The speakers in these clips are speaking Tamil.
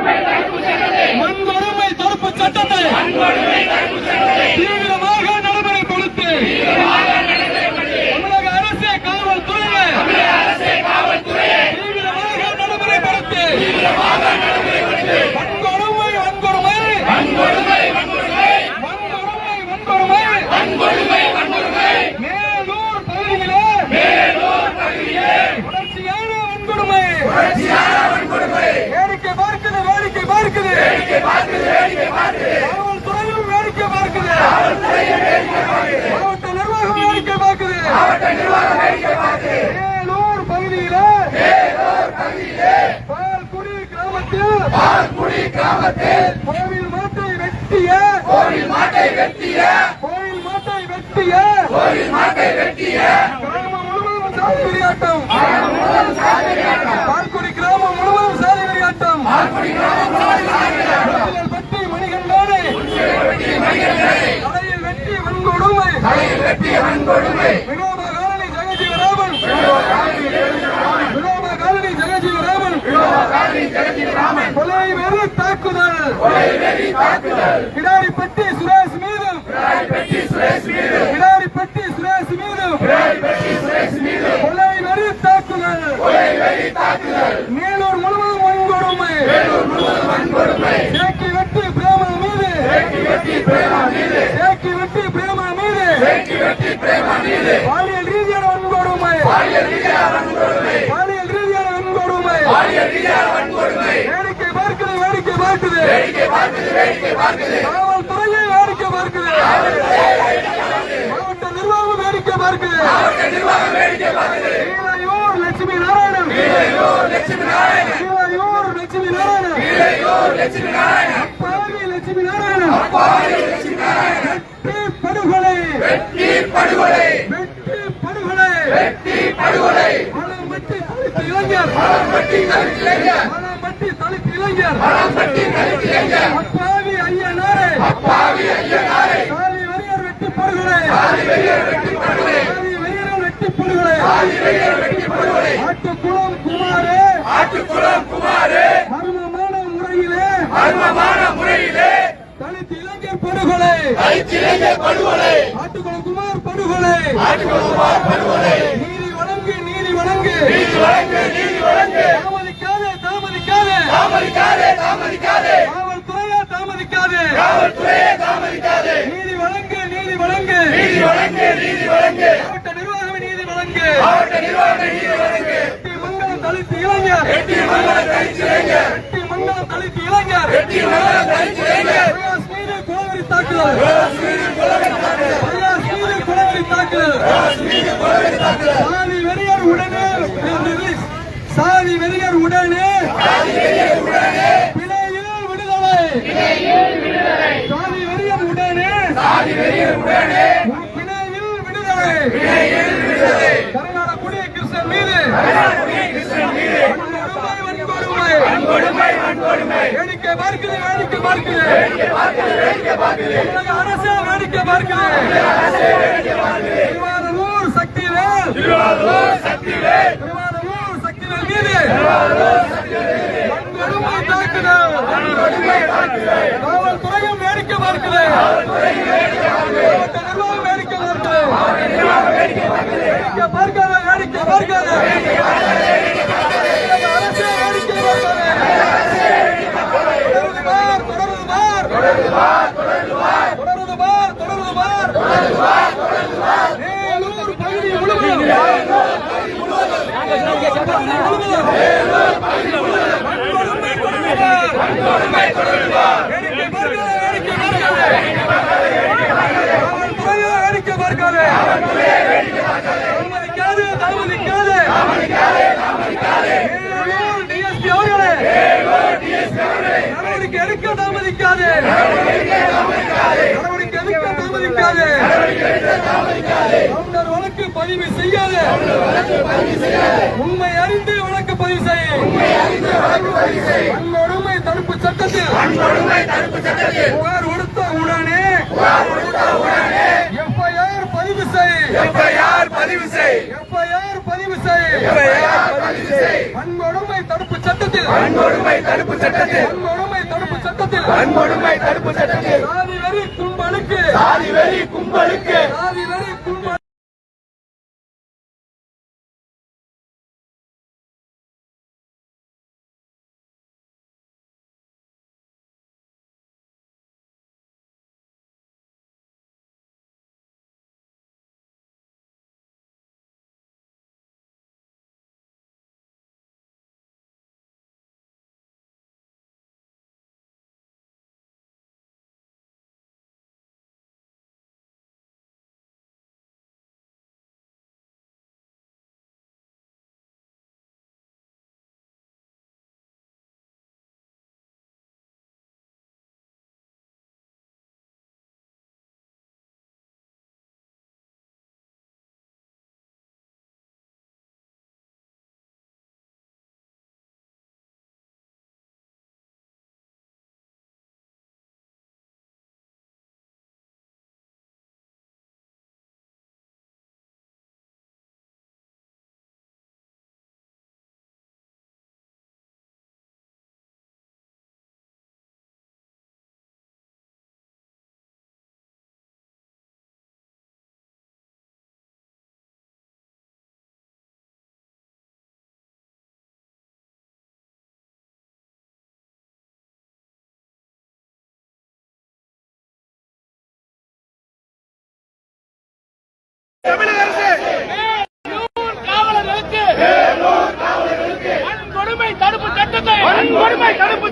சட்டத்தை வன்கொடுமை தடுப்பு சட்டத்தை தீவிரமாக நடைமுறைப்படுத்தி தமிழக அரசே காவல்துறையை தீவிரமாக நடைமுறைப்படுத்தி வன்கொடுமை வன்கொடுமை வன்கொடுமை வன்கொடுமை மேலூர் பகுதியிலே தொடர்ச்சியான வன்கொடுமை வேடிக்கை பார்க்குது வேடிக்கை பார்க்குது காவல்துறையும் வேடிக்கை பார்க்குது மாவட்ட நிர்வாகம் வேடிக்கை பார்க்குது மேலூர் பகுதியிலே பால்குடி கிராமத்தில் கோவில் மாட்டை வெட்டிய கோவில் மாட்டை வெட்டிய கிராமம் முழுவதும் சாதி வெறியாட்டம். பால்குடி கிராமம் முழுவதும் வெறியாட்டம். உச்சியில் வெட்டி மணிகண்டானே. தலையில் வெட்டி வன்கொடுமை. வினோப காலனி ஜெகஜீவராமன். வினோப காலனி ஜெகஜீவராமன். கொலை வெறி தாக்குதல் கிடாரிப்பட்டி சுரேஷ் மீது. கிடாரிப்பட்டி சுரேஷ் மீது. கொலை வெறி தாக்குதல். மேலூர் முழுவதும் வன்கொடுமை. சேக்கி வெட்டி பிரேமா மீது. சேக்கி வெட்டி பிரேமா மீது. பாலியல் ரீதியான வன்கொடுமை. பாலியல் ரீதியான வன்கொடுமை. பார்க்குது காவல்துறையை வேடிக்கை பார்க்குது. மாவட்ட நிர்வாகம் வேடிக்கை பார்க்குது. கீழையூர் லட்சுமி நாராயணன். கீழையூர் லட்சுமி நாராயணன். அப்பாவி லட்சுமி நாராயணன். வெட்டி படுகொலை. வெட்டி படுகொலை. மலம்பட்டி தலித் இளைஞர். மலம்பட்டி தலித் இளைஞர். அப்பாவி ஐயனாரே. சாதி வெறியர் வெட்டி படுகொலை. சாதி வெறியர் வெட்டி படுகொலை. ஆட்டுக்குளம் குமாரே. ஆட்டுக்குளம் குமாரு மர்மமான முறையிலே. மர்மமான முறையிலே தலித் இளைஞர் படுகொலை. கைச்சிலைஞர் படுகொலை ஆட்டுக்குளம் குமார் படுகொலை. ஆட்டுக்குளம் குமார் படுகொலை நீதி வழங்கு நீதி வழங்கு. நீதி வழங்கு நீதி வழங்கு. தாமதிக்காதே தாமதிக்காதே தாமதிக்காதே. தாமதிக்காதே காவல்துறையா தாமதிக்காதே. காவல்துறையே தாமதிக்காதே. நீதி வழங்கு நீதி வழங்கு. நீதி வழங்கு நீதி வழங்கு. மாவட்ட நிர்வாகம் நீதி வழங்கு. மாவட்ட நிர்வாக நீதி வழங்கு. வெட்டி மங்கலம் தலித் இளைஞர். வெட்டி மங்கலம் தலித் இளைஞர். பிரயாஸ் மீது குளவரி தாக்குதல். பிரயாஸ் மீது குளவரி தாக்குதல். சாதி வெறியர் உடனே. சாதி வெறியர் உடனே விடுதலை சாதி வெறியர் உடனே பிணையில் விடுதலை கர்நாடக குடிய கிருஷ்ணன் மீது வன்கொடுமை, வன்கொடுமை. வேடிக்கை பார்க்குது வேடிக்கை பார்க்குது தமிழக அரசு வேடிக்கை பார்க்குது. திருவாரூர் சக்திவேல். திருவாரூர் சக்திவேல். மீது. காவல்துறையும் வேடிக்கை பார்க்குது. நிர்வாகம் வேடிக்கை பார்க்குது. வேடிக்கை பார்க்காத வேடிக்கை பார்க்காத தமிழக அரசு வேடிக்கை பார்க்காத தொடருது பார் தொடருது பார் தொடருது பார் தொடருது பார் மேலூர் பகுதி முழுவதும் வன்கொடுமை தொடருவார். வேடிக்கை பார்க்காத, வேடிக்கை பார்க்காத. காவல்துறையை வேடிக்கை பார்க்காத. தாமதிக்காதே, தாமதிக்காதே. மேலூர் DSP அவர்களே. நடவடிக்கை எடுக்க தாமதிக்காதே நடவடிக்கை எடுக்க தாமதிக்காதே கவுண்டர் வழக்கு பதிவு செய்யாதே உண்மை அறிந்து வழக்கு பதிவு செய்யும் வன்கொடுமை தடுப்பு சட்டத்தில். வன்கொடுமை தடுப்பு சட்டத்தில் புகார் கொடுத்த உடனே. எஃப்ஐஆர் பதிவு செய். எஃப்ஐஆர் பதிவு செய். எஃப்ஐஆர் பதிவு செய் எஃப்ஐஆர் பதிவு செய் வன்கொடுமை தடுப்பு சட்டத்தில். வன்கொடுமை தடுப்பு சட்டத்தில். வன்கொடுமை தடுப்பு சட்டத்தில் வன்கொடுமை தடுப்பு சட்டத்தில். சாதி வெறி கும்பலுக்கு. சாதி வெறி கும்பலுக்கு. சாதி வெறி காவலர்களுக்கு வன்கொடுமை தடுப்பு சட்டத்தை வன்கொடுமை தடுப்பு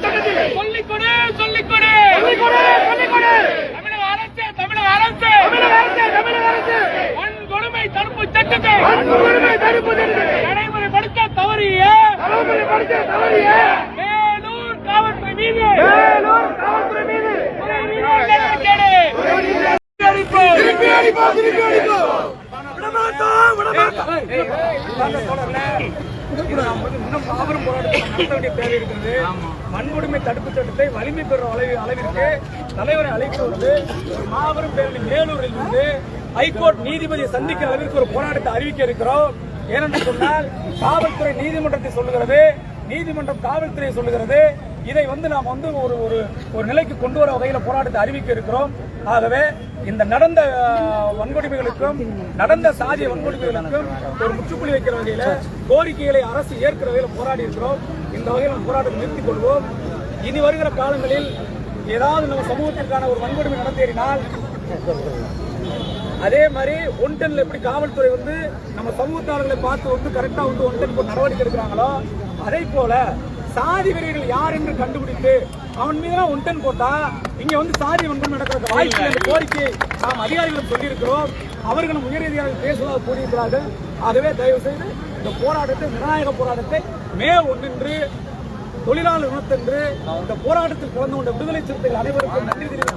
தமிழக அரசு தமிழக அரசு. தமிழக அரசு தமிழக அரசு. வன்கொடுமை தடுப்பு சட்டத்தை வன்கொடுமை தடுப்பு சட்டத்தில் நடைமுறைப்படுத்த தவறிய தலைமுறைப்படுத்த தவறிய வேலூர் காவல்துறை மீது. வேலூர் காவல்துறை மீது. நடவடிக்கை எடு. அளிப்போம். திருப்பி அடிப்போம் திருப்பி அடிப்போம். இன்னும் மாபெரும் போராட்டத்தை நடத்த வேண்டிய தேவை இருக்கிறது வன்கொடுமை தடுப்பு சட்டத்தை வலிமை பெறும் அளவு அளவிற்கு தலைவரை அழைத்து வந்து மாபெரும் பேரணி மேலூரில் இருந்து ஹைகோர்ட் நீதிபதியை சந்திக்கிற அளவிற்கு ஒரு போராட்டத்தை அறிவிக்க இருக்கிறோம் ஏனென்று சொன்னால் காவல்துறை நீதிமன்றத்தை சொல்லுகிறது நீதிமன்றம் காவல்துறையை சொல்லுகிறது இதை வந்து நாம் வந்து ஒரு ஒரு ஒரு நிலைக்கு கொண்டு வர வகையில் போராட்டத்தை அறிவிக்க இருக்கிறோம். ஆகவே இந்த நடந்த வன்கொடுமைகளுக்கும் நடந்த சாதிய வன்கொடுமைகளுக்கும் ஒரு முற்றுப்புள்ளி வைக்கிற வகையில் கோரிக்கைகளை அரசு ஏற்கிற வகையில் போராடி இருக்கிறோம். இந்த வகையில் நம்ம போராட்டத்தை நிறுத்திக் கொள்வோம். இனி வருகிற காலங்களில் ஏதாவது நம்ம சமூகத்திற்கான ஒரு வன்கொடுமை நடத்தேறினால் அதே மாதிரி ஒன்டன்ல எப்படி காவல்துறை வந்து நம்ம சமூகத்தாளர்களை பார்த்து வந்து கரெக்டா வந்து ஒன்டன் நடவடிக்கை எடுக்கிறாங்களோ அதே போல சாதி வெறிகள் யார் என்று கண்டுபிடித்து அவன் மீது ஒன்டன் போட்டா இங்க வந்து சாதி வன்கொடுமை நடக்கிற வாய்ப்பு என்ற கோரிக்கை நாம் அதிகாரிகளும் சொல்லியிருக்கிறோம். அவர்களும் உயரதிகாரிகள் பேசுவதாக கூறியிருக்கிறார்கள். ஆகவே தயவு செய்து இந்த போராட்டத்தை நிர்ணாயக போராட்டத்தை மே ஒன்றின்று தொழிலாளர் தினத்தன்று இந்த போராட்டத்தில் கலந்து கொண்ட விடுதலை சிறுத்தைகள் அனைவருக்கும் நன்றி தெரிவித்து